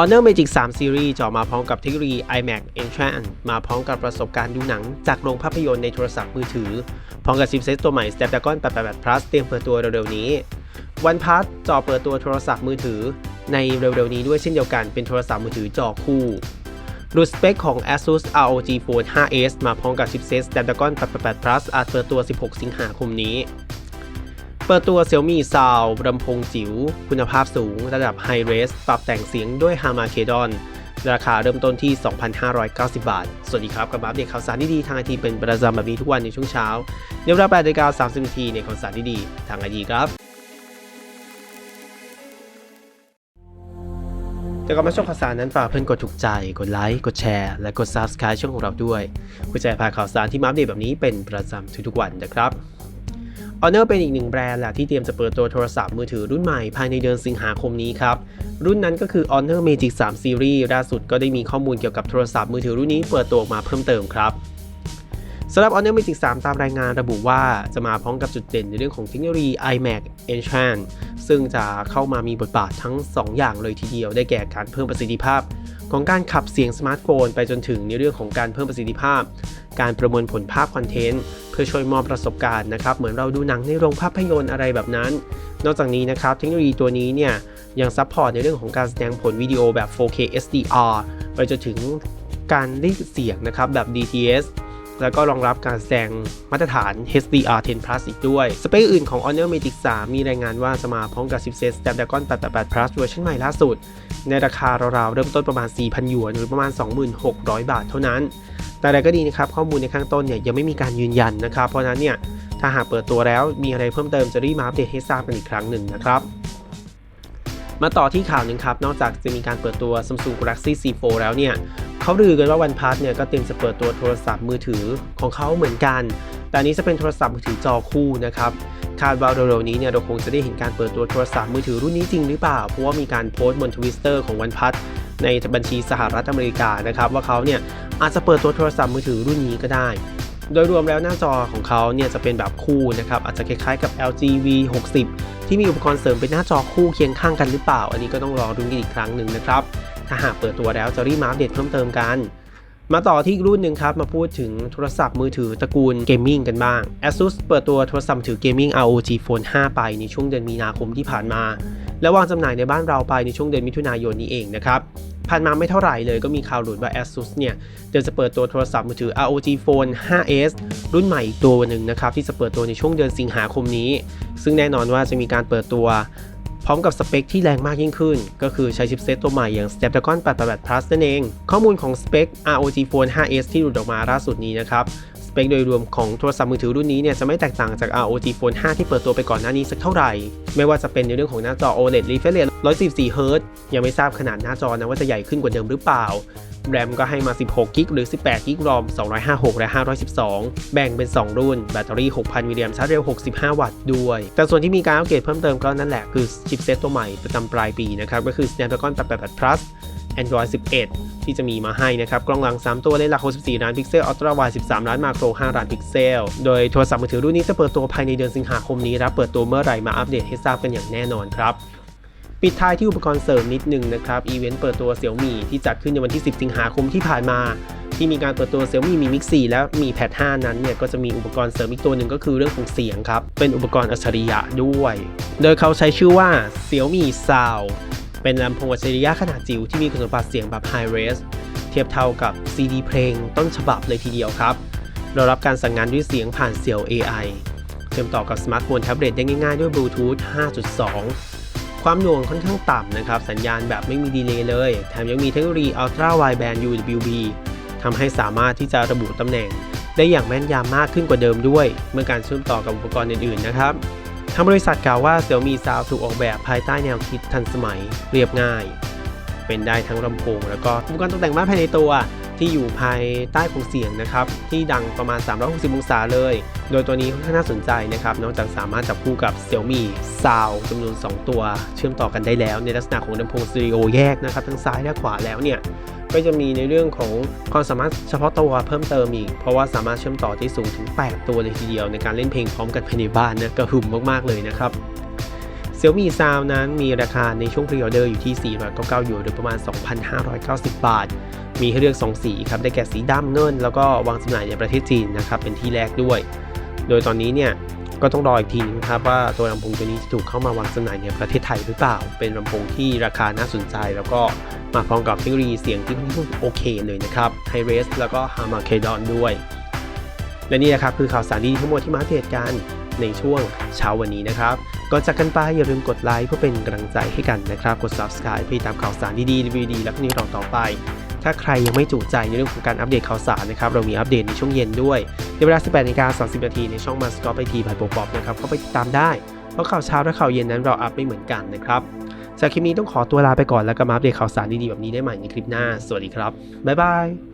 Honor Magic 3 Series จะอมาพร้อมกับเทคโนโลยี iMac Entrance มาพร้อมกับประสบการณ์ดูหนัง จากโรงภาพยนตร์ในโทรศัพท์มือถือ พร้อมกับชิปเซตตัวใหม่ Snapdragon 888 Plus เตรียมเปิดตัวเร็วๆนี้ OnePlus จอเปิดตัวโทรศัพท์มือถือ ในเร็วๆนี้ด้วยเช่นเดียวกันเป็นโทรศัพท์มือถือจอคู่รูดสเปคของ ASUS ROG Phone 5s มาพร้อมกับชิปเซต Snapdragon 888 Plus อาจเปิดตัว 16 สิงหาคมนี้ เปิดตัว Xiaomi Sound ลำโพงจิ๋ว คุณภาพสูงระดับ High Res ปรับแต่งเสียงด้วย Harman-Kardon ราคาเริ่มต้นที่ 2,590 บาท สวัสดีครับ กับอัปเดตข่าวสารดีๆทางไอทีเป็นประจำแบบนี้ทุกวันในช่วงเช้าในเวลา8นาฬิกา30นาทีในข่าวสารดีๆทางไอทีครับแต่ก่อนมาชมข่าวสารนั้นฝากเพื่อนกดถูกใจ กดไลค์ กดแชร์ และกด Subscribe ช่องของเราด้วยเพื่อจะพาข่าวสารที่มาอัปเดตแบบนี้เป็นประจำทุกๆวันนะครับ Honor เป็นอีกหนึ่งแบรนด์แหละที่เตรียมจะเปิดตัวโทรศัพท์มือถือรุ่นใหม่ภายในเดือนสิงหาคมนี้ครับ รุ่นนั้นก็คือ Honor Magic 3 Series ล่าสุดก็ได้มีข้อมูลเกี่ยวกับโทรศัพท์มือถือรุ่นนี้เปิดตัวออกมาเพิ่มเติมครับสำหรับ Honor Magic 3 ตามรายงานระบุว่าจะมาพร้อมกับจุดเด่นในเรื่องของเทคโนโลยี iMac Entrance ซึ่งจะเข้ามามีบทบาททั้ง 2 อย่างเลยทีเดียวได้แก่การเพิ่มประสิทธิภาพ ของการขับเสียงสมาร์ทโฟน ไปจนถึงในเรื่องของการเพิ่มประสิทธิภาพ การประมวลผลภาพคอนเทนต์เพื่อช่วยมอบประสบการณ์นะครับเหมือนเราดูหนังในโรงภาพยนตร์อะไรแบบนั้น นอกจากนี้นะครับเทคโนโลยีตัวนี้เนี่ยยังซัพพอร์ตในเรื่องของการแสดงผลวิดีโอแบบ 4K SDR ไปจนถึงการเรียกเสียงนะครับแบบ DTS แล้วก็รองรับการแสดงมาตรฐาน HDR10 Plus อีกด้วย สเปคอื่นของ Honor Magic 3 มีรายงานว่าจะมาพร้อมกับชิปเซต Snapdragon 888 Plus เวอร์ชันใหม่ล่าสุด ในราคาราวๆ เริ่มต้นประมาณ 4,000 หยวน หรือประมาณ 2,600 บาทเท่านั้น แต่อะไรก็ดีนะครับ ข้อมูลในข้างต้นเนี่ยยังไม่มีการยืนยันนะครับ เพราะฉะนั้นเนี่ยถ้าหากเปิดตัวแล้วมีอะไรเพิ่มเติมจะรีบมาอัปเดตให้ทราบกันอีกครั้งหนึ่งนะครับมาต่อที่ข่าวหนึ่งครับ นอกจากจะมีการเปิดตัว Samsung Galaxy C4 แล้วเนี่ย เขาลือกันว่า OnePlus เนี่ยก็เตรียมจะเปิดตัวโทรศัพท์มือถือของเขาเหมือนกัน แต่นี้จะเป็นโทรศัพท์มือถือจอคู่นะครับคาดว่าเร็วๆนี้เนี่ยเราคงจะได้เห็นการเปิดตัวโทรศัพท์มือถือรุ่นนี้จริงหรือเปล่า เพราะว่ามีการโพสต์บนทวิตเตอร์ของ OnePlus ในบัญชีสหรัฐอเมริกานะครับว่าเขาเนี่ยอาจจะเปิดตัวโทรศัพท์มือถือรุ่นนี้ก็ได้ โดยรวมแล้วหน้าจอของเขาเนี่ยจะเป็นแบบคู่นะครับอาจจะคล้ายๆกับ LG V60 ที่มีอุปกรณ์เสริมเป็นหน้าจอคู่เคียงข้างกันหรือเปล่า อันนี้ก็ต้องรอดูกันอีกครั้งหนึ่งนะครับ ถ้าหากเปิดตัวแล้วจะรีบมาอัปเดตเพิ่มเติมกัน มาต่อที่รุ่นหนึ่งครับ มาพูดถึงโทรศัพท์มือถือตระกูลเกมมิ่งกันบ้าง ASUS เปิดตัวโทรศัพท์มือถือเกมมิ่ง ROG Phone 5 ไปในช่วงเดือนมีนาคมที่ผ่านมา และวางจำหน่ายในบ้านเราไปในช่วงเดือนมิถุนายนนี้เองนะครับ ผ่านมาไม่เท่าไหร่เลยก็มีข่าวหลุดว่า ASUS เนี่ยเดี๋ยวจะเปิดตัวโทรศัพท์มือถือ ROG Phone 5s รุ่นใหม่อีกตัวหนึ่งนะครับที่จะเปิดตัวในช่วงเดือนสิงหาคมนี้ ซึ่งแน่นอนว่าจะมีการเปิดตัวพร้อมกับสเปคที่แรงมากยิ่งขึ้น ก็คือใช้ชิปเซตตัวใหม่อย่าง Snapdragon 888 Plus นั่นเอง ข้อมูลของสเปค ROG Phone 5s ที่หลุดออกมาล่าสุดนี้นะครับ ปคโดยรวมของโทรศัพท์มือถือรุ่นนี้เนี่ยจะไม่แตกต่างจาก ROG Phone 5 ที่เปิดตัวไปก่อนหน้านี้สักเท่าไหร่ ไม่ว่าจะเป็นในเรื่องของหน้าจอ OLED refresh rate 144 Hz ยังไม่ทราบขนาดหน้าจอนะว่าจะใหญ่ขึ้นกว่าเดิมหรือเปล่าแรมก็ให้มา 16กิกหรือ 18กิกรอม 256 และ 512 แบ่งเป็น 2 รุ่น แบตเตอรี่ 6,000 มิลลิแอมป์ชาร์จเร็ว 65 วัตต์ด้วย แต่ส่วนที่มีการอัปเกรดเพิ่มเติมก็นั่นแหละ คือชิปเซตตัวใหม่ประจำปลายปีนะครับ ก็คือ Snapdragon 888 Plus Android 11 ที่จะมีมาให้นะครับ กล้องหลัง 3 ตัวเลนส์หลัก 64 ล้านพิกเซลอัลตร้าไวด์13 ล้านมาโคร 5 ล้านพิกเซล โดยโทรศัพท์มือถือรุ่นนี้จะเปิดตัวภายในเดือนสิงหาคมนี้รับเปิดตัวเมื่อไหร่มาอัปเดตให้ทราบกันอย่างแน่นอนครับปิดท้ายที่อุปกรณ์เสริมนิดนึงนะครับ อีเวนต์เปิดตัว Xiaomi ที่จัดขึ้นในวันที่ 10 สิงหาคมที่ผ่านมา ที่มีการเปิดตัว Xiaomi Mi Mix 4และมี Pad 5นั้นเนี่ยก็จะมีอุปกรณ์เสริมอีกตัวหนึ่งก็คือเรื่องของเสียงครับ เป็นอุปกรณ์อัจฉริยะด้วย โดยเขาใช้ชื่อว่า Xiaomi Sound เป็นลำโพงอัจฉริยะขนาดจิ๋วที่มีคุณสมบัติเสียงแบบ High Res เทียบเท่ากับ CD เพลงต้นฉบับเลยทีเดียวครับเรารับการสั่งงานด้วยเสียงผ่านเสียว AI เชื่อมต่อกับสมาร์ทโฟนแท็บเล็ตได้ง่ายๆด้วย Bluetooth 5.2 ความหน่วงค่อนข้างต่ำนะครับ สัญญาณแบบไม่มีดีเลย์เลย แถมยังมีเทคโนโลยี Ultra Wideband UWB ทำให้สามารถที่จะระบุตำแหน่ง ได้อย่างแม่นยำมากขึ้นกว่าเดิมด้วย เมื่อการเชื่อมต่อกับอุปกรณ์อื่นๆนะครับ ทางบริษัทกล่าวว่า Xiaomi Sound ถูกออกแบบภายใต้แนวคิดทันสมัยเรียบง่าย เป็นได้ทั้งลำโพงแล้วก็อุปกรณ์ตกแต่งบ้านภายในตัวที่อยู่ภายใต้ของเสียงนะครับ ที่ดังประมาณ 360 องศาเลย โดยตัวนี้ค่อนข้างน่าสนใจนะครับ นอกจากสามารถจับคู่กับ Xiaomi Sound จำนวน 2 ตัว เชื่อมต่อกันได้แล้ว ในลักษณะของลำโพงสตอริโอแยกนะครับ ทั้งซ้ายและขวาแล้วเนี่ย ก็จะมีในเรื่องของความสามารถเฉพาะตัวเพิ่มเติมอีก เพราะว่าสามารถเชื่อมต่อที่สูงถึง 8 ตัวเลยทีเดียวในการเล่นเพลงพร้อมกันภายในบ้านนะกระหึ่มมากๆเลยนะครับ Xiaomi Sound นั้นมีราคาในช่วงพรีออเดอร์อยู่ที่ 499ยูโรหรือประมาณ 2,590 บาท มีให้เลือก 2 สีครับ ได้แก่สีดำเงิน แล้วก็วางจำหน่ายในประเทศจีนนะครับ เป็นที่แรกด้วย โดยตอนนี้เนี่ย ก็ต้องรออีกทีนึงครับว่าตัวลำโพงตัวนี้จะถูกเข้ามาวางจำหน่ายในประเทศไทยหรือเปล่า เป็นลำโพงที่ราคาน่าสนใจ แล้วก็มาพร้อมกับเทคโนโลยีเสียงที่ค่อนข้างโอเคเลยนะครับไฮเรสแล้วก็ฮามาเคดอนด้วย และนี่นะครับคือข่าวสารดีทั้งหมดที่มาเดตกันในช่วงเช้าวันนี้นะครับก่อนจากกันไปอย่าลืมกดไลค์เพื่อเป็นกำลังใจให้กันนะครับ กด subscribe เพื่อตามข่าวสารดีๆรีวิวดีและก็นี้ต่อต่อไป ถ้าใครยังไม่จุใจในเรื่องของการอัปเดตข่าวสารนะครับเรามีอัปเดตในช่วงเย็นด้วยในเวลา 18นาฬิกา30นาทีในช่องมาสกอตไปทีผ่านโปรป๊อปนะครับเข้าไปติดตามได้ เพราะข่าวเช้าและข่าวเย็นนั้นเราอัปไม่เหมือนกันนะครับจากคลิปนี้ต้องขอตัวลาไปก่อนแล้วก็มาอัปเดตข่าวสารดีๆแบบนี้ได้ใหม่ในคลิปหน้า สวัสดีครับบ๊ายบาย